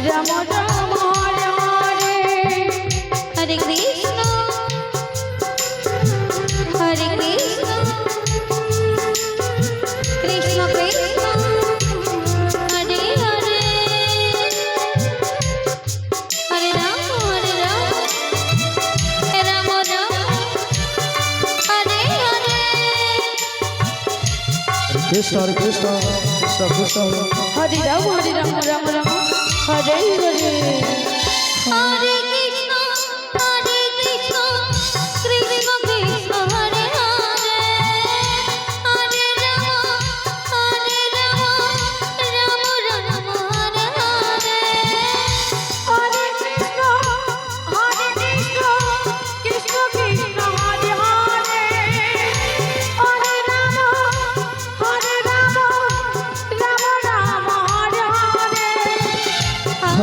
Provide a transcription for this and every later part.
রাম রাম হরে হরে হরে কৃষ্ণ হরে কৃষ্ণ কৃষ্ণ কৃষ্ণ হরে হরে হরে কৃষ্ণ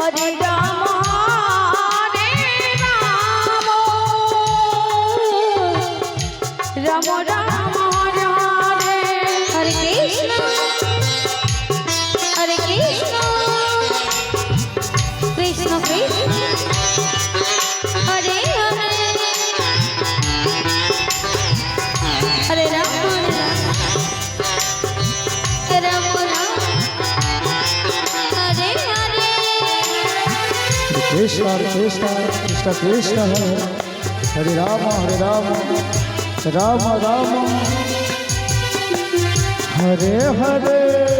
হরে কৃষ্ণ হরে কৃষ্ণ কৃষ্ণ কৃষ্ণ। হরে হরে রাম হরে Ram Ram Ram.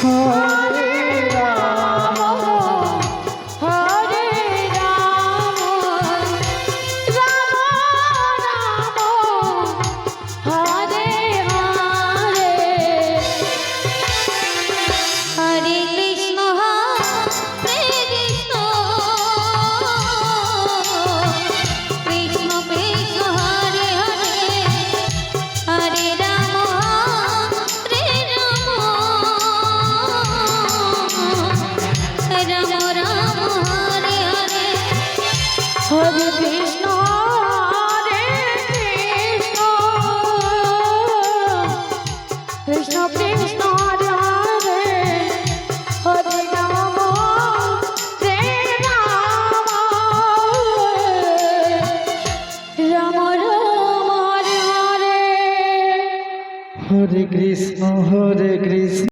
Oh সব কৃষ্ণ